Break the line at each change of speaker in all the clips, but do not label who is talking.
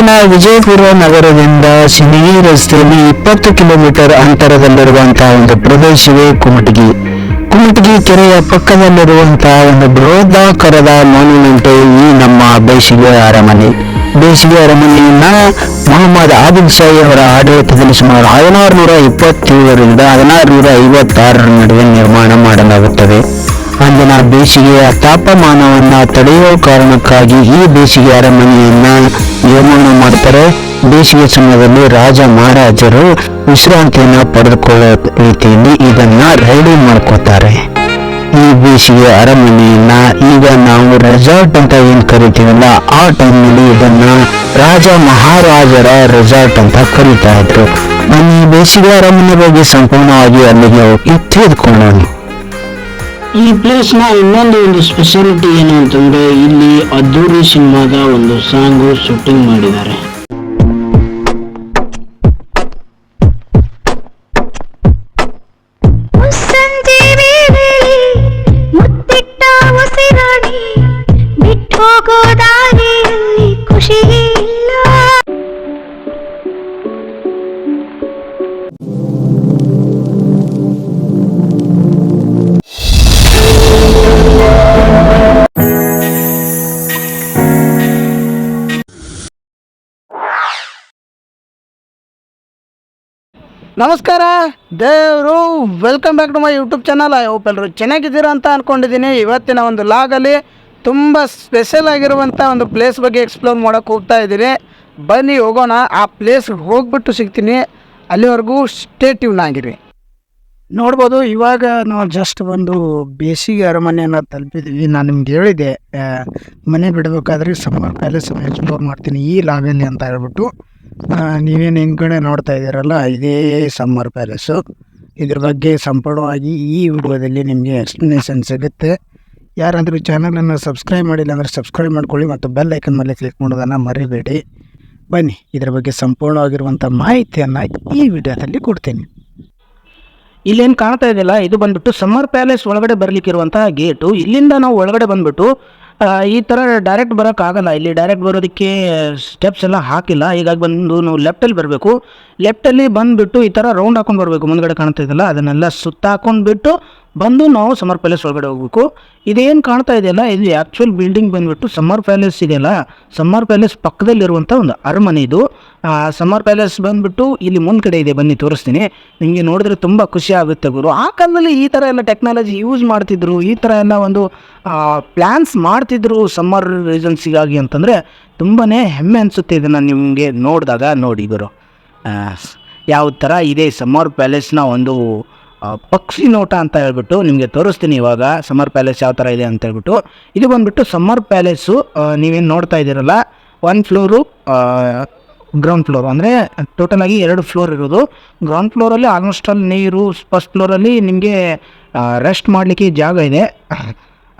ಇಲ್ಲಿನ ವಿಜಯಪುರ ನಗರದಿಂದ ಸಿನಿಗಿ ರಸ್ತೆಯಲ್ಲಿ ಇಪ್ಪತ್ತು ಕಿಲೋಮೀಟರ್ ಅಂತರದಲ್ಲಿರುವಂತಹ ಒಂದು ಪ್ರದೇಶವೇ ಕುಮಟಗಿ. ಕುಮಟಗಿ ಕೆರೆಯ ಪಕ್ಕದಲ್ಲಿರುವಂತಹ ಒಂದು ಬೃಹದಾಕಾರದ ಮಾನ್ಯುಮೆಂಟ್ ಈ ನಮ್ಮ ಬೇಸಿಗೆ ಅರಮನೆ. ಬೇಸಿಗೆ ಅರಮನೆಯನ್ನ ಮೊಹಮ್ಮದ್ ಆದಿಲ್ ಶಾಹಿ ಅವರ ಆಡಳಿತದಲ್ಲಿ ಸುಮಾರು ಹದಿನಾರು ನೂರ ಇಪ್ಪತ್ತೇಳರಿಂದ ಹದಿನಾರು ನೂರ ಐವತ್ತಾರರ ನಡುವೆ ನಿರ್ಮಾಣ ಮಾಡಲಾಗುತ್ತದೆ. ಅಂದಿನ ಬೇಸಿಗೆಯ ತಾಪಮಾನವನ್ನು ತಡೆಯುವ ಕಾರಣಕ್ಕಾಗಿ ಈ ಬೇಸಿಗೆ ಅರಮನೆಯನ್ನು ನಿರ್ಮಾಣ ಮಾಡ್ತಾರೆ. ಬೇಸಿಗೆ ಸಮಯದಲ್ಲಿ ರಾಜ ಮಹಾರಾಜರು ವಿಶ್ರಾಂತಿಯನ್ನು ಪಡೆದುಕೊಳ್ಳೋ ರೀತಿಯಲ್ಲಿ ಇದನ್ನ ರೆಡಿ ಮಾಡ್ಕೋತಾರೆ ಈ ಬೇಸಿಗೆ ಅರಮನೆಯನ್ನ ಈಗ ನಾವು ರೆಸಾರ್ಟ್ ಅಂತ ಏನು ಕರಿತೀವಲ್ಲ, ಆ ಟೈಮ್ನಲ್ಲಿ ಇದನ್ನ ರಾಜ ಮಹಾರಾಜರ ರೆಸಾರ್ಟ್ ಅಂತ ಕರೀತಾ ಇದ್ರು. ನಾನು ಈ ಬೇಸಿಗೆ ಅರಮನೆ ಬಗ್ಗೆ ಸಂಪೂರ್ಣವಾಗಿ ಅಲ್ಲಿಗೆ ಹೋಗಿ ತಿಳಿದುಕೊಳ್ಳೋಣ
ಈ ಪ್ಲೇಸ್ನ ಇನ್ನೊಂದು ಒಂದು ಸ್ಪೆಷಾಲಿಟಿ ಏನು ಅಂತಂದರೆ ಇಲ್ಲಿ ಅದ್ದೂರಿ ಸಿನಿಮಾದ ಒಂದು ಸಾಂಗು ಶೂಟಿಂಗ್ ಮಾಡಿದ್ದಾರೆ.
ನಮಸ್ಕಾರ. ದೇವರು welcome back to my YouTube channel ಎಲ್ಲರೂ ಚೆನ್ನಾಗಿದ್ದೀರಾ ಅಂತ ಅಂದ್ಕೊಂಡಿದ್ದೀನಿ ಇವತ್ತಿನ ಒಂದು ಲಾಗಲ್ಲಿ ತುಂಬ ಸ್ಪೆಷಲ್ ಆಗಿರುವಂಥ ಒಂದು ಪ್ಲೇಸ್ ಬಗ್ಗೆ ಎಕ್ಸ್ಪ್ಲೋರ್ ಮಾಡೋಕ್ಕೆ ಹೋಗ್ತಾ ಇದ್ದೀನಿ. ಬನ್ನಿ ಹೋಗೋಣ. ಆ ಪ್ಲೇಸ್ಗೆ ಹೋಗ್ಬಿಟ್ಟು ಸಿಗ್ತೀನಿ. ಅಲ್ಲಿವರೆಗೂ ಸ್ಟೇಟಿವ್ನ ಆಗಿರಿ. ನೋಡ್ಬೋದು, ಇವಾಗ ನಾವು ಜಸ್ಟ್ ಒಂದು ಬೇಸಿಗೆ ಅರಮನೆಯನ್ನು ತಲುಪಿದ್ವಿ. ನಾನು ನಿಮ್ಗೆ ಹೇಳಿದೆ ಮನೆ ಬಿಡಬೇಕಾದ್ರೆ ಸಮ್ಮರ್ ಪ್ಯಾಲೇಸ್ ಎಕ್ಸ್ಪ್ಲೋರ್ ಮಾಡ್ತೀನಿ ಈ ಲಾಗಲ್ಲಿ ಅಂತ ಹೇಳ್ಬಿಟ್ಟು. ನೀವೇನು ಹಿಂದ್ಗಡೆ ನೋಡ್ತಾ ಇದ್ದೀರಲ್ಲ, ಇದೇ ಸಮ್ಮರ್ ಪ್ಯಾಲೇಸು ಇದ್ರ ಬಗ್ಗೆ ಸಂಪೂರ್ಣವಾಗಿ ಈ ವಿಡಿಯೋದಲ್ಲಿ ನಿಮಗೆ ಎಕ್ಸ್ಪ್ಲನೇಷನ್ ಸಿಗುತ್ತೆ. ಯಾರಾದರೂ ಚಾನಲನ್ನು ಸಬ್ಸ್ಕ್ರೈಬ್ ಮಾಡಿಲ್ಲ ಅಂದರೆ ಸಬ್ಸ್ಕ್ರೈಬ್ ಮಾಡ್ಕೊಳ್ಳಿ ಮತ್ತು ಬೆಲ್ ಐಕನ್ ಮೇಲೆ ಕ್ಲಿಕ್ ಮಾಡೋದನ್ನು ಮರಿಬೇಡಿ. ಬನ್ನಿ, ಇದರ ಬಗ್ಗೆ ಸಂಪೂರ್ಣವಾಗಿರುವಂಥ ಮಾಹಿತಿಯನ್ನು ಈ ವಿಡಿಯೋದಲ್ಲಿ ಕೊಡ್ತೀನಿ. ಇಲ್ಲೇನು ಕಾಣ್ತಾ ಇದೆಯಲ್ಲ ಇದು ಬಂದ್ಬಿಟ್ಟು ಸಮ್ಮರ್ ಪ್ಯಾಲೇಸ್ ಒಳಗಡೆ ಬರಲಿಕ್ಕಿರುವಂತಹ ಗೇಟು ಇಲ್ಲಿಂದ ನಾವು ಒಳಗಡೆ ಬಂದ್ಬಿಟ್ಟು ಈ ಥರ ಡೈರೆಕ್ಟ್ ಬರೋಕ್ಕಾಗಲ್ಲ ಇಲ್ಲಿ ಡೈರೆಕ್ಟ್ ಬರೋದಕ್ಕೆ ಸ್ಟೆಪ್ಸ್ ಎಲ್ಲ ಹಾಕಿಲ್ಲ. ಹೀಗಾಗಿ ಬಂದು ನಾವು ಲೆಫ್ಟಲ್ಲಿ ಬರಬೇಕು. ಲೆಫ್ಟಲ್ಲಿ ಬಂದುಬಿಟ್ಟು ಈ ಥರ ರೌಂಡ್ ಹಾಕೊಂಡು ಬರಬೇಕು. ಮುಂದ್ಗಡೆ ಕಾಣ್ತಾ ಇದ್ದಲ್ಲ ಅದನ್ನೆಲ್ಲ ಸುತ್ತಾಕೊಂಡು ಬಿಟ್ಟು ಬಂದು ನಾವು ಸಮ್ಮರ್ ಪ್ಯಾಲೇಸ್ ಒಳಗಡೆ ಹೋಗ್ಬೇಕು. ಇದೇನು ಕಾಣ್ತಾ ಇದೆಯಲ್ಲ, ಇದು ಆ್ಯಕ್ಚುಯಲ್ ಬಿಲ್ಡಿಂಗ್ ಬಂದ್ಬಿಟ್ಟು ಸಮ್ಮರ್ ಪ್ಯಾಲೇಸ್ ಇದೆಯಲ್ಲ, ಸಮ್ಮರ್ ಪ್ಯಾಲೇಸ್ ಪಕ್ಕದಲ್ಲಿರುವಂಥ ಒಂದು ಅರಮನೆ ಇದು. ಸಮ್ಮರ್ ಪ್ಯಾಲೇಸ್ ಬಂದ್ಬಿಟ್ಟು ಇಲ್ಲಿ ಮುಂದ್ಗಡೆ ಇದೆ, ಬನ್ನಿ ತೋರಿಸ್ತೀನಿ. ನಿಮಗೆ ನೋಡಿದ್ರೆ ತುಂಬ ಖುಷಿ ಆಗುತ್ತೆ ಗುರು. ಆ ಕಾಲದಲ್ಲಿ ಈ ಥರ ಎಲ್ಲ ಟೆಕ್ನಾಲಜಿ ಯೂಸ್ ಮಾಡ್ತಿದ್ರು, ಈ ಥರ ಎಲ್ಲ ಒಂದು ಪ್ಲ್ಯಾನ್ಸ್ ಮಾಡ್ತಿದ್ರು ಸಮ್ಮರ್ ರೀಸನ್ಸಿಗಾಗಿ ಅಂತಂದರೆ ತುಂಬಾ ಹೆಮ್ಮೆ ಅನಿಸುತ್ತೆ ಇದನ್ನು ನಿಮಗೆ ನೋಡಿದಾಗ ನೋಡಿ ಗುರು. ಯಾವ ಥರ ಇದೆ ಸಮ್ಮರ್ ಪ್ಯಾಲೇಸ್ನ ಒಂದು ಪಕ್ಷಿ ನೋಟ ಅಂತ ಹೇಳ್ಬಿಟ್ಟು ನಿಮಗೆ ತೋರಿಸ್ತೀನಿ ಇವಾಗ. ಸಮ್ಮರ್ ಪ್ಯಾಲೇಸ್ ಯಾವ ಥರ ಇದೆ ಅಂತ ಹೇಳ್ಬಿಟ್ಟು. ಇದು ಬಂದ್ಬಿಟ್ಟು ಸಮ್ಮರ್ ಪ್ಯಾಲೇಸು ನೀವೇನು ನೋಡ್ತಾ ಇದ್ದೀರಲ್ಲ? ಒನ್ ಫ್ಲೋರು ಗ್ರೌಂಡ್ ಫ್ಲೋರ್ ಅಂದರೆ ಟೋಟಲಾಗಿ ಎರಡು ಫ್ಲೋರ್ ಇರೋದು. ಗ್ರೌಂಡ್ ಫ್ಲೋರಲ್ಲಿ ಆಲ್ಮೋಸ್ಟ್ ಅಲ್ಲಿ ನೀರು ಫಸ್ಟ್ ಫ್ಲೋರಲ್ಲಿ ನಿಮಗೆ ರೆಸ್ಟ್ ಮಾಡಲಿಕ್ಕೆ ಜಾಗ ಇದೆ.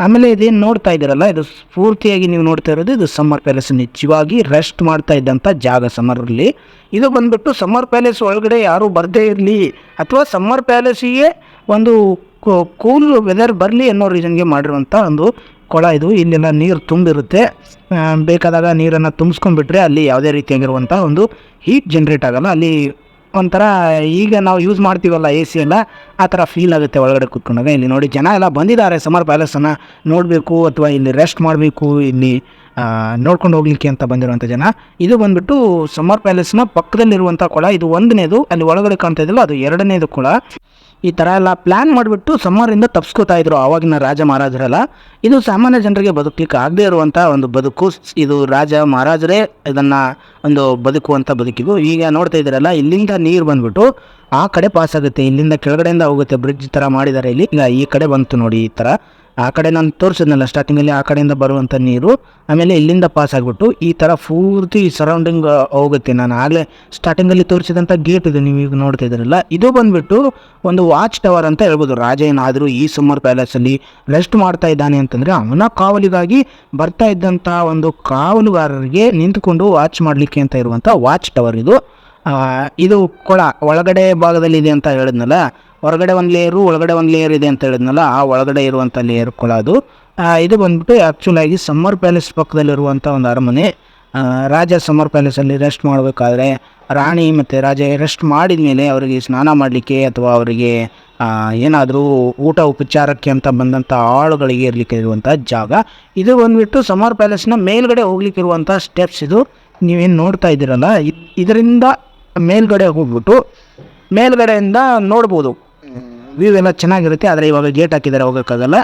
ಆಮೇಲೆ ಇದೇನು ನೋಡ್ತಾ ಇದ್ದೀರಲ್ಲ, ಇದು ಪೂರ್ತಿಯಾಗಿ ನೀವು ನೋಡ್ತಾ ಇರೋದು ಇದು ಸಮ್ಮರ್ ಪ್ಯಾಲೇಸ್ ನಿಜವಾಗಿ ರೆಸ್ಟ್ ಮಾಡ್ತಾ ಇದ್ದಂಥ ಜಾಗ ಸಮ್ಮರಲ್ಲಿ ಇದು ಬಂದ್ಬಿಟ್ಟು ಸಮ್ಮರ್ ಪ್ಯಾಲೇಸ್ ಒಳಗಡೆ ಯಾರೂ ಬರದೇ ಇರಲಿ ಅಥವಾ ಸಮ್ಮರ್ ಪ್ಯಾಲೇಸಿಗೆ ಒಂದು ಕೂಲ್ ವೆದರ್ ಬರಲಿ ಅನ್ನೋ ರೀಸನ್ಗೆ ಮಾಡಿರುವಂಥ ಒಂದು ಕೊಳ ಇದು. ಇಲ್ಲೆಲ್ಲ ನೀರು ತುಂಬಿರುತ್ತೆ. ಬೇಕಾದಾಗ ನೀರನ್ನು ತುಂಬಿಸ್ಕೊಂಡ್ಬಿಟ್ರೆ ಅಲ್ಲಿ ಯಾವುದೇ ರೀತಿಯಾಗಿರುವಂಥ ಒಂದು ಹೀಟ್ ಜನ್ರೇಟ್ ಆಗಲ್ಲ. ಅಲ್ಲಿ ಒಂಥರ ಈಗ ನಾವು ಯೂಸ್ ಮಾಡ್ತೀವಲ್ಲ ಎ ಸಿ ಎಲ್ಲ, ಆ ಥರ ಫೀಲ್ ಆಗುತ್ತೆ ಒಳಗಡೆ ಕೂತ್ಕೊಂಡಾಗ. ಇಲ್ಲಿ ನೋಡಿ ಜನ ಎಲ್ಲ ಬಂದಿದ್ದಾರೆ ಸಮರ್ ಪ್ಯಾಲೇಸನ್ನು ನೋಡಬೇಕು ಅಥವಾ ಇಲ್ಲಿ ರೆಸ್ಟ್ ಮಾಡಬೇಕು, ಇಲ್ಲಿ ನೋಡ್ಕೊಂಡು ಹೋಗ್ಲಿಕ್ಕೆ ಅಂತ ಬಂದಿರುವಂಥ ಜನ. ಇದು ಬಂದ್ಬಿಟ್ಟು ಸಮರ್ ಪ್ಯಾಲೇಸ್ನ ಪಕ್ಕದಲ್ಲಿರುವಂಥ ಕೊಳ, ಇದು ಒಂದನೇದು, ಅಲ್ಲಿ ಒಳಗಡೆ ಕಾಣ್ತಾ ಅದು ಎರಡನೇದು ಕೊಳ. ಈ ಥರ ಎಲ್ಲ ಪ್ಲ್ಯಾನ್ ಮಾಡಿಬಿಟ್ಟು ಸಮ್ಮರಿಂದ ತಪ್ಸ್ಕೋತಾ ಇದ್ರು ಆವಾಗಿನ ರಾಜ ಮಹಾರಾಜರೆಲ್ಲ. ಇದು ಸಾಮಾನ್ಯ ಜನರಿಗೆ ಬದುಕಲಿಕ್ಕೆ ಆಗದೇ ಇರುವಂಥ ಒಂದು ಬದುಕು. ಇದು ರಾಜ ಮಹಾರಾಜರೇ ಇದನ್ನು ಒಂದು ಬದುಕುವಂಥ ಬದುಕಿದು ಈಗ ನೋಡ್ತಾ ಇದ್ದೀರಲ್ಲ, ಇಲ್ಲಿಂದ ನೀರು ಬಂದ್ಬಿಟ್ಟು ಆ ಕಡೆ ಪಾಸ್ ಆಗುತ್ತೆ, ಇಲ್ಲಿಂದ ಕೆಳಗಡೆಯಿಂದ ಹೋಗುತ್ತೆ ಬ್ರಿಡ್ಜ್ ಥರ ಮಾಡಿದ್ದಾರೆ ಇಲ್ಲಿ. ಈಗ ಈ ಕಡೆ ಬಂತು ನೋಡಿ ಈ ಥರ ಆ ಕಡೆ ನಾನು ತೋರಿಸಿದ್ನಲ್ಲ ಸ್ಟಾರ್ಟಿಂಗಲ್ಲಿ ಆ ಕಡೆಯಿಂದ ಬರುವಂಥ ನೀರು, ಆಮೇಲೆ ಇಲ್ಲಿಂದ ಪಾಸ್ ಆಗಿಬಿಟ್ಟು ಈ ಥರ ಪೂರ್ತಿ ಸರೌಂಡಿಂಗ್ ಹೋಗುತ್ತೆ. ನಾನು ಆಗಲೇ ಸ್ಟಾರ್ಟಿಂಗಲ್ಲಿ ತೋರಿಸಿದಂಥ ಗೇಟ್ ಇದೆ, ನೀವು ಈಗ ನೋಡ್ತಾ ಇದ್ದೀರಲ್ಲ. ಇದು ಬಂದ್ಬಿಟ್ಟು ಒಂದು ವಾಚ್ ಟವರ್ ಅಂತ ಹೇಳ್ಬೋದು. ರಾಜ ಏನಾದರೂ ಈ ಸುಮ್ಮರ್ ಪ್ಯಾಲೇಸಲ್ಲಿ ರೆಸ್ಟ್ ಮಾಡ್ತಾ ಇದ್ದಾನೆ ಅಂತಂದರೆ ಅವನ ಕಾವಲಿಗಾಗಿ ಬರ್ತಾ ಇದ್ದಂಥ ಒಂದು ಕಾವಲುಗಾರರಿಗೆ ನಿಂತುಕೊಂಡು ವಾಚ್ ಮಾಡಲಿಕ್ಕೆ ಅಂತ ಇರುವಂಥ ವಾಚ್ ಟವರ್ ಇದು. ಇದು ಕೊಳ ಒಳಗಡೆ ಭಾಗದಲ್ಲಿ ಇದೆ ಅಂತ ಹೇಳಿದ್ನಲ್ಲ, ಹೊರಗಡೆ ಒಂದು ಲೇಯರು ಒಳಗಡೆ ಒಂದು ಲೇಯರ್ ಇದೆ ಅಂತ ಹೇಳಿದ್ನಲ್ಲ, ಆ ಒಳಗಡೆ ಇರುವಂಥ ಲೇಯರ್ ಕೊಳ ಅದು. ಇದು ಬಂದ್ಬಿಟ್ಟು ಆ್ಯಕ್ಚುಲಾಗಿ ಸಮ್ಮರ್ ಪ್ಯಾಲೇಸ್ ಪಕ್ಕದಲ್ಲಿರುವಂಥ ಒಂದು ಅರಮನೆ. ರಾಜ ಸಮರ್ ಪ್ಯಾಲೇಸಲ್ಲಿ ರೆಸ್ಟ್ ಮಾಡಬೇಕಾದ್ರೆ ರಾಣಿ ಮತ್ತು ರಾಜ ರೆಸ್ಟ್ ಮಾಡಿದ ಮೇಲೆ ಅವರಿಗೆ ಸ್ನಾನ ಮಾಡಲಿಕ್ಕೆ ಅಥವಾ ಅವರಿಗೆ ಏನಾದರೂ ಊಟ ಉಪಚಾರಕ್ಕೆ ಅಂತ ಬಂದಂಥ ಆಳುಗಳಿಗೆ ಇರಲಿಕ್ಕೆ ಇರುವಂಥ ಜಾಗ. ಇದು ಬಂದುಬಿಟ್ಟು ಸಮ್ಮರ್ ಪ್ಯಾಲೇಸ್ನ ಮೇಲ್ಗಡೆ ಹೋಗ್ಲಿಕ್ಕಿರುವಂಥ ಸ್ಟೆಪ್ಸ್ ಇದು. ನೀವೇನು ನೋಡ್ತಾ ಇದ್ದೀರಲ್ಲ, ಇದ್- ಇದರಿಂದ ಮೇಲ್ಗಡೆ ಹೋಗ್ಬಿಟ್ಟು ಮೇಲ್ಗಡೆಯಿಂದ ನೋಡ್ಬೋದು. ವ್ಯೂ ಎಲ್ಲ ಚೆನ್ನಾಗಿರುತ್ತೆ, ಆದರೆ ಇವಾಗ ಗೇಟ್ ಹಾಕಿದ್ದಾರೆ ಹೋಗೋಕ್ಕಾಗಲ್ಲ.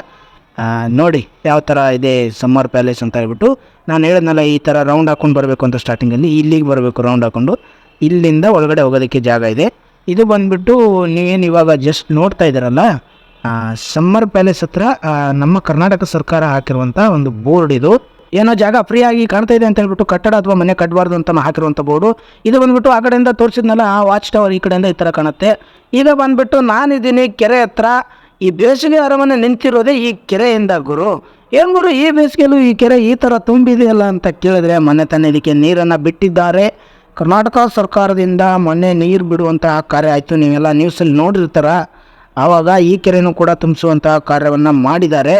ನೋಡಿ ಯಾವ ಥರ ಇದೆ ಸಮ್ಮರ್ ಪ್ಯಾಲೇಸ್ ಅಂತ ಹೇಳ್ಬಿಟ್ಟು ನಾನು ಹೇಳಿದ್ನಲ್ಲ, ಈ ಥರ ರೌಂಡ್ ಹಾಕೊಂಡು ಬರಬೇಕು ಅಂತ ಸ್ಟಾರ್ಟಿಂಗಲ್ಲಿ ಇಲ್ಲಿಗೆ ಬರಬೇಕು ರೌಂಡ್ ಹಾಕೊಂಡು. ಇಲ್ಲಿಂದ ಒಳಗಡೆ ಹೋಗೋದಕ್ಕೆ ಜಾಗ ಇದೆ. ಇದು ಬಂದುಬಿಟ್ಟು ನೀವೇನು ಇವಾಗ ಜಸ್ಟ್ ನೋಡ್ತಾ ಇದ್ದೀರಲ್ಲ ಸಮ್ಮರ್ ಪ್ಯಾಲೇಸ್ ಹತ್ರ ನಮ್ಮ ಕರ್ನಾಟಕ ಸರ್ಕಾರ ಹಾಕಿರುವಂಥ ಒಂದು ಬೋರ್ಡ್ ಇದು. ಏನೋ ಜಾಗ ಫ್ರೀ ಆಗಿ ಕಾಣ್ತಾ ಇದೆ ಅಂತ ಹೇಳ್ಬಿಟ್ಟು ಕಟ್ಟಡ ಅಥವಾ ಮನೆ ಕಟ್ಟಬಾರ್ದು ಅಂತ ಹಾಕಿರುವಂಥ ಬೋರ್ಡು. ಇದು ಬಂದ್ಬಿಟ್ಟು ಆ ಕಡೆಯಿಂದ ತೋರಿಸಿದ್ನಲ್ಲ, ಆ ವಾಚ್ ಟವರ್ ಈ ಕಡೆಯಿಂದ ಈ ಥರ ಕಾಣುತ್ತೆ. ಈಗ ಬಂದ್ಬಿಟ್ಟು ನಾನಿದ್ದೀನಿ ಕೆರೆ ಹತ್ರ. ಈ ಬೇಸಿಗೆ ಅರಮನೆ ನಿಂತಿರೋದೇ ಈ ಕೆರೆಯಿಂದ ಗುರು. ಏನು ಗುರು, ಈ ಬೇಸಿಗೆಯಲ್ಲೂ ಈ ಕೆರೆ ಈ ಥರ ತುಂಬಿದೆಯಲ್ಲ ಅಂತ ಕೇಳಿದ್ರೆ ಮೊನ್ನೆ ತಾನೇ ಇದಕ್ಕೆ ನೀರನ್ನು ಬಿಟ್ಟಿದ್ದಾರೆ. ಕರ್ನಾಟಕ ಸರ್ಕಾರದಿಂದ ಮೊನ್ನೆ ನೀರು ಬಿಡುವಂತಹ ಕಾರ್ಯ ಆಯಿತು. ನೀವೆಲ್ಲ ನ್ಯೂಸಲ್ಲಿ ನೋಡಿರ್ತಾರ. ಆವಾಗ ಈ ಕೆರೆನೂ ಕೂಡ ತುಂಬಿಸುವಂತಹ ಕಾರ್ಯವನ್ನು ಮಾಡಿದ್ದಾರೆ.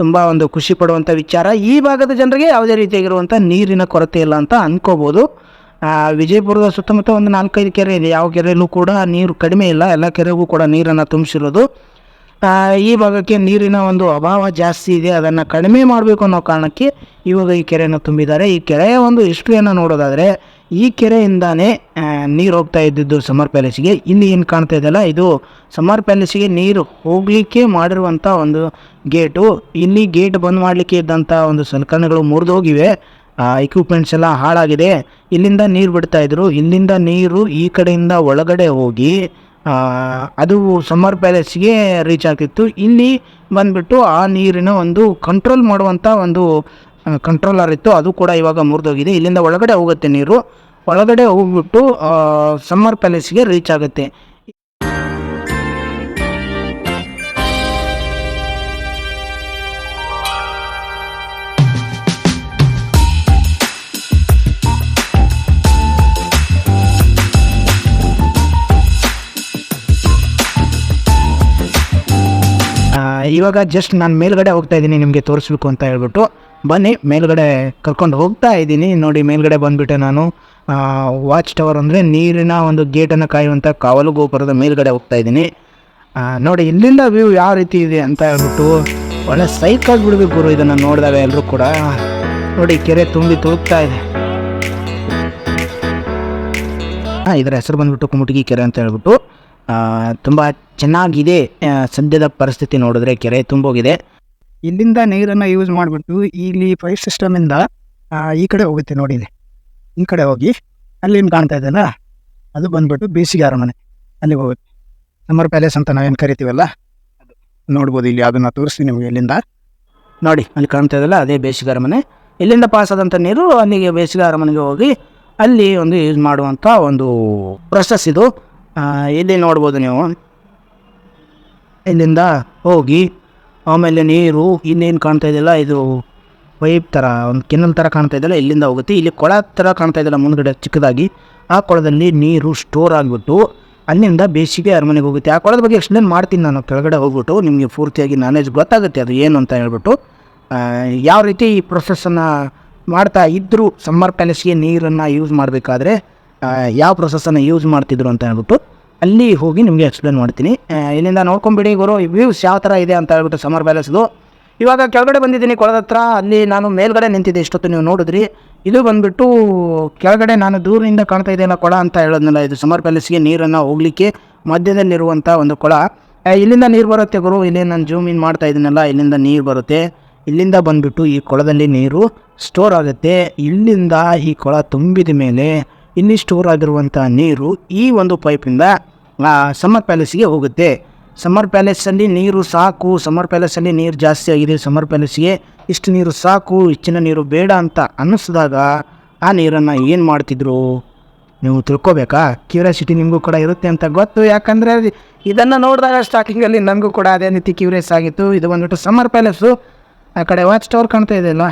ತುಂಬ ಒಂದು ಖುಷಿ ಪಡುವಂಥ ವಿಚಾರ. ಈ ಭಾಗದ ಜನರಿಗೆ ಯಾವುದೇ ರೀತಿಯಾಗಿರುವಂಥ ನೀರಿನ ಕೊರತೆ ಇಲ್ಲ ಅಂತ ಅಂದ್ಕೋಬೋದು ವಿಜಯಪುರದ ಸುತ್ತಮುತ್ತ ಒಂದು ನಾಲ್ಕೈದು ಕೆರೆ ಇದೆ. ಯಾವ ಕೆರೆಯಲ್ಲೂ ಕೂಡ ನೀರು ಕಡಿಮೆ ಇಲ್ಲ. ಎಲ್ಲ ಕೆರೆಗೂ ಕೂಡ ನೀರನ್ನು ತುಂಬಿಸಿರೋದು. ಈ ಭಾಗಕ್ಕೆ ನೀರಿನ ಒಂದು ಅಭಾವ ಜಾಸ್ತಿ ಇದೆ. ಅದನ್ನು ಕಡಿಮೆ ಮಾಡಬೇಕು ಅನ್ನೋ ಕಾರಣಕ್ಕೆ ಇವಾಗ ಈ ಕೆರೆಯನ್ನು ತುಂಬಿದ್ದಾರೆ. ಈ ಕೆರೆಯ ಒಂದು ಹಿಸ್ಟ್ರಿಯನ್ನು ನೋಡೋದಾದರೆ ಈ ಕೆರೆಯಿಂದಾನೇ ನೀರು ಹೋಗ್ತಾ ಇದ್ದಿದ್ದು ಸಮರ್ ಪ್ಯಾಲೇಸಿಗೆ ಇಲ್ಲಿ ಏನು ಕಾಣ್ತಾ ಇದೆಯಲ್ಲ, ಇದು ಸಮರ್ ಪ್ಯಾಲೇಸಿಗೆ ನೀರು ಹೋಗಲಿಕ್ಕೆ ಮಾಡಿರುವಂಥ ಒಂದು ಗೇಟು. ಇಲ್ಲಿ ಗೇಟ್ ಬಂದ್ ಮಾಡಲಿಕ್ಕೆ ಇದ್ದಂಥ ಒಂದು ಸಲಕರಣೆಗಳು ಮುರಿದೋಗಿವೆ. ಇಕ್ವಿಪ್ಮೆಂಟ್ಸ್ ಎಲ್ಲ ಹಾಳಾಗಿದೆ. ಇಲ್ಲಿಂದ ನೀರು ಬಿಡ್ತಾ ಇದ್ರು. ಇಲ್ಲಿಂದ ನೀರು ಈ ಕಡೆಯಿಂದ ಒಳಗಡೆ ಹೋಗಿ ಅದು ಸಮ್ಮರ್ ಪ್ಯಾಲೇಸ್ಗೆ ರೀಚ್ ಆಗ್ತಿತ್ತು. ಇಲ್ಲಿ ಬಂದ್ಬಿಟ್ಟು ಆ ನೀರಿನ ಒಂದು ಕಂಟ್ರೋಲ್ ಮಾಡುವಂಥ ಒಂದು ಕಂಟ್ರೋಲರ್ ಇತ್ತು. ಅದು ಕೂಡ ಇವಾಗ ಮುರಿದೋಗಿದೆ. ಇಲ್ಲಿಂದ ಒಳಗಡೆ ಹೋಗುತ್ತೆ ನೀರು. ಒಳಗಡೆ ಹೋಗ್ಬಿಟ್ಟು ಸಮ್ಮರ್ ಪ್ಯಾಲೇಸ್ಗೆ ರೀಚ್ ಆಗುತ್ತೆ. ಇವಾಗ ಜಸ್ಟ್ ನಾನು ಮೇಲ್ಗಡೆ ಹೋಗ್ತಾ ಇದ್ದೀನಿ, ನಿಮಗೆ ತೋರಿಸ್ಬೇಕು ಅಂತ ಹೇಳ್ಬಿಟ್ಟು. ಬನ್ನಿ, ಮೇಲ್ಗಡೆ ಕರ್ಕೊಂಡು ಹೋಗ್ತಾ ಇದ್ದೀನಿ. ನೋಡಿ, ಮೇಲ್ಗಡೆ ಬಂದುಬಿಟ್ಟೆ ನಾನು. ವಾಚ್ ಟವರ್ ಅಂದರೆ ನೀರಿನ ಒಂದು ಗೇಟನ್ನು ಕಾಯುವಂಥ ಕಾವಲು ಗೋಪುರದ ಮೇಲ್ಗಡೆ ಹೋಗ್ತಾ ಇದ್ದೀನಿ. ನೋಡಿ, ಇಲ್ಲಿಂದ ವ್ಯೂ ಯಾವ ರೀತಿ ಇದೆ ಅಂತ ಹೇಳ್ಬಿಟ್ಟು ಒಳ್ಳೆ ಸೈಕ್ ಆಗಿಬಿಡ್ಬೇಕು ಗುರು ಇದನ್ನು ನೋಡಿದಾಗ ಎಲ್ಲರೂ ಕೂಡ. ನೋಡಿ, ಕೆರೆ ತುಂಬಿ ತುಳುಕ್ತಾ ಇದೆ. ಹಾಂ ಇದರ ಹೆಸರು ಬಂದ್ಬಿಟ್ಟು ಕುಮುಟಗಿ ಕೆರೆ ಅಂತ ಹೇಳ್ಬಿಟ್ಟು. ತುಂಬ ಚೆನ್ನಾಗಿದೆ ಸದ್ಯದ ಪರಿಸ್ಥಿತಿ ನೋಡಿದ್ರೆ ಕೆರೆ ತುಂಬೋಗಿದೆ. ಇಲ್ಲಿಂದ ನೀರನ್ನು ಯೂಸ್ ಮಾಡಿಬಿಟ್ಟು ಇಲ್ಲಿ ಪೈಪ್ ಸಿಸ್ಟಮಿಂದ ಈ ಕಡೆ ಹೋಗುತ್ತೆ ನೋಡಿ. ಈ ಕಡೆ ಹೋಗಿ ಅಲ್ಲಿ ಏನು ಕಾಣ್ತಾ ಇದೆಯಲ್ಲ ಅದು ಬಂದ್ಬಿಟ್ಟು ಬೇಸಿಗೆ ಅರಮನೆ. ಅಲ್ಲಿ ಹೋಗುತ್ತೆ. ಸಮರ್ ಪ್ಯಾಲೇಸ್ ಅಂತ ನಾವೇನು ಕರಿತೀವಲ್ಲ? ಅದು ನೋಡ್ಬೋದು ಇಲ್ಲಿ, ಅದನ್ನು ತೋರಿಸ್ತೀನಿ ನಿಮಗೆ ಇಲ್ಲಿಂದ. ನೋಡಿ, ಅಲ್ಲಿ ಕಾಣ್ತಾ ಇದೆಯಲ್ಲ ಅದೇ ಬೇಸಿಗೆ ಅರಮನೆ. ಇಲ್ಲಿಂದ ಪಾಸ್ ಆದಂಥ ನೀರು ಅಲ್ಲಿಗೆ ಬೇಸಿಗೆ ಅರಮನೆಗೆ ಹೋಗಿ, ಅಲ್ಲಿ ಒಂದು ಯೂಸ್ ಮಾಡುವಂಥ ಒಂದು ಪ್ರೊಸೆಸ್ ಇದು. ಇಲ್ಲಿ ನೋಡ್ಬೋದು ನೀವು. ಇಲ್ಲಿಂದ ಹೋಗಿ ಆಮೇಲೆ ನೀರು, ಇನ್ನೇನು ಕಾಣ್ತಾ ಇದೆಯಲ್ಲ, ಇದು ಪೈಪ್ ಥರ ಒಂದು ಕೆನಲ್ ಥರ ಕಾಣ್ತಾ ಇದೆಯಲ್ಲ, ಇಲ್ಲಿಂದ ಹೋಗುತ್ತೆ. ಇಲ್ಲಿ ಕೊಳ ಥರ ಕಾಣ್ತಾ ಇದೆಯಲ್ಲ, ಮುಂದ್ಗಡೆ ಚಿಕ್ಕದಾಗಿ. ಆ ಕೊಳದಲ್ಲಿ ನೀರು ಸ್ಟೋರ್ ಆಗಿಬಿಟ್ಟು ಅಲ್ಲಿಂದ ಬೇಸಿಗೆ ಅರಮನೆಗೆ ಹೋಗುತ್ತೆ. ಆ ಕೊಳದ ಬಗ್ಗೆ ಎಕ್ಸ್ಪ್ಲೇನ್ ಮಾಡ್ತೀನಿ ನಾನು. ಕೆಳಗಡೆ ಹೋಗ್ಬಿಟ್ಟು ನಿಮಗೆ ಪೂರ್ತಿಯಾಗಿ ನಾಲೆಜ್ ಗೊತ್ತಾಗುತ್ತೆ ಅದು ಏನು ಅಂತ ಹೇಳ್ಬಿಟ್ಟು. ಯಾವ ರೀತಿ ಈ ಪ್ರೊಸೆಸ್ಸನ್ನು ಮಾಡ್ತಾ ಇದ್ದರೂ ಸಮ್ಮರ್ ಪ್ಯಾಲೇಸ್ಗೆ ನೀರನ್ನು ಯೂಸ್ ಮಾಡಬೇಕಾದ್ರೆ ಯಾವ ಪ್ರೊಸೆಸ್ಸನ್ನು ಯೂಸ್ ಮಾಡ್ತಿದ್ರು ಅಂತ ಹೇಳ್ಬಿಟ್ಟು. ಅಲ್ಲಿ ಹೋಗಿ ನಿಮಗೆ ಎಕ್ಸ್ಪ್ಲೇನ್ ಮಾಡ್ತೀನಿ. ಇಲ್ಲಿಂದ ನೋಡ್ಕೊಂಬಿಡಿ ಗುರು ವ್ಯೂಸ್ ಯಾವ ಥರ ಇದೆ ಅಂತ ಹೇಳ್ಬಿಟ್ಟು ಸಮರ್ ಪ್ಯಾಲೇಸ್ದು ಇವಾಗ ಕೆಳಗಡೆ ಬಂದಿದ್ದೀನಿ ಕೊಳದ ಹತ್ರ, ಅಲ್ಲಿ ನಾನು ಮೇಲ್ಗಡೆ ನಿಂತಿದ್ದೆ, ಇಷ್ಟೊತ್ತು ನೀವು ನೋಡಿದ್ರಿ. ಇದು ಬಂದ್ಬಿಟ್ಟು ಕೆಳಗಡೆ ನಾನು ದೂರದಿಂದ ಕಾಣ್ತಾ ಇದೆಯಲ್ಲ ಕೊಳ ಅಂತ ಹೇಳೋದ್ನಲ್ಲ, ಇದು ಸಮರ್ ಪ್ಯಾಲೇಸ್ಗೆ ನೀರನ್ನು ಹೋಗ್ಲಿಕ್ಕೆ ಮಧ್ಯದಲ್ಲಿರುವಂಥ ಒಂದು ಕೊಳ. ಇಲ್ಲಿಂದ ನೀರು ಬರುತ್ತೆ ಗುರು, ಇಲ್ಲಿ ನಾನು ಜೂಮ್ ಇನ್ ಮಾಡ್ತಾ ಇದ್ದೀನಲ್ಲ, ಇಲ್ಲಿಂದ ನೀರು ಬರುತ್ತೆ. ಇಲ್ಲಿಂದ ಬಂದ್ಬಿಟ್ಟು ಈ ಕೊಳದಲ್ಲಿ ನೀರು ಸ್ಟೋರ್ ಆಗುತ್ತೆ. ಇಲ್ಲಿಂದ ಈ ಕೊಳ ತುಂಬಿದ ಮೇಲೆ ಇಲ್ಲಿ ಸ್ಟೋರ್ ಆಗಿರುವಂಥ ನೀರು ಈ ಒಂದು ಪೈಪಿಂದ ಸಮ್ಮರ್ ಪ್ಯಾಲೇಸ್ಗೆ ಹೋಗುತ್ತೆ. ಸಮ್ಮರ್ ಪ್ಯಾಲೇಸಲ್ಲಿ ನೀರು ಸಾಕು. ಸಮ್ಮರ್ ಪ್ಯಾಲೇಸಲ್ಲಿ ನೀರು ಜಾಸ್ತಿ ಆಗಿದೆ. ಸಮ್ಮರ್ ಪ್ಯಾಲೇಸಿಗೆ ಇಷ್ಟು ನೀರು ಸಾಕು ಹೆಚ್ಚಿನ ನೀರು ಬೇಡ ಅಂತ ಅನ್ನಿಸಿದಾಗ ಆ ನೀರನ್ನು ಏನು ಮಾಡ್ತಿದ್ರು? ನೀವು ತಿಳ್ಕೊಬೇಕಾ? ಕ್ಯೂರಿಯಾಸಿಟಿ ನಿಮಗೂ ಕೂಡ ಇರುತ್ತೆ ಅಂತ ಗೊತ್ತು. ಯಾಕಂದರೆ ಇದನ್ನು ನೋಡಿದಾಗ ಸ್ಟಾರ್ಟಿಂಗಲ್ಲಿ ನನಗೂ ಕೂಡ ಅದೇ ರೀತಿ ಕ್ಯೂರಿಯಸ್ ಆಗಿತ್ತು. ಇದು ಬಂದ್ಬಿಟ್ಟು ಸಮ್ಮರ್ ಪ್ಯಾಲೇಸು. ಆ ಕಡೆ ವಾಚ್ ಟವರ್ ಕಾಣ್ತಾ ಇದೆ ಇದೆಯಲ್ಲ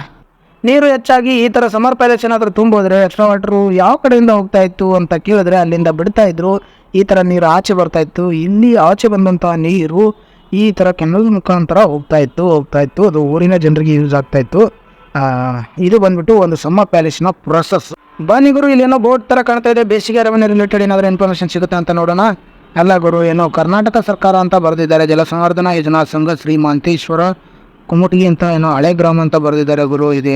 ನೀರು ಹೆಚ್ಚಾಗಿ ಈ ಥರ ಸಮರ್ ಪ್ಯಾಲೇಸ್ ಏನಾದರೂ ತುಂಬೋದ್ರೆ ಎಕ್ಸ್ಟ್ರಾ ವಾಟ್ರು ಯಾವ ಕಡೆಯಿಂದ ಹೋಗ್ತಾ ಇತ್ತು ಅಂತ ಕೇಳಿದ್ರೆ ಅಲ್ಲಿಂದ ಬಿಡ್ತಾ ಇದ್ರು. ಈ ಥರ ನೀರು ಆಚೆ ಬರ್ತಾ ಇತ್ತು. ಇಲ್ಲಿ ಆಚೆ ಬಂದಂತಹ ನೀರು ಈ ಥರ ಕೆನಲ್ ಮುಖಾಂತರ ಹೋಗ್ತಾ ಇತ್ತು ಹೋಗ್ತಾ ಇತ್ತು. ಅದು ಊರಿನ ಜನರಿಗೆ ಯೂಸ್ ಆಗ್ತಾ ಇತ್ತು. ಇದು ಬಂದ್ಬಿಟ್ಟು ಒಂದು ಸಮ್ಮ ಪ್ಯಾಲೇಸ್ನ ಪ್ರೊಸೆಸ್ ಬನ್ನಿ ಗುರು, ಇಲ್ಲಿ ಏನೋ ಬೋಟ್ ಥರ ಕಾಣ್ತಾ ಇದೆ. ಬೇಸಿಗೆ ಅರಮನೆ ರಿಲೇಟೆಡ್ ಏನಾದರೂ ಇನ್ಫಾರ್ಮೇಷನ್ ಸಿಗುತ್ತೆ ಅಂತ ನೋಡೋಣ. ಅಲ್ಲ ಗುರು, ಏನೋ ಕರ್ನಾಟಕ ಸರ್ಕಾರ ಅಂತ ಬರೆದಿದ್ದಾರೆ. ಜಲಸಂವರ್ಧನಾ ಯೋಜನಾ ಸಂಘ ಶ್ರೀ ಮಾಂತೇಶ್ವರ ಕುಮುಟಗಿ ಅಂತ ಏನೋ ಹಳೆ ಗ್ರಾಮ ಅಂತ ಬರೆದಿದ್ದಾರೆ ಗುರು, ಇದೆ.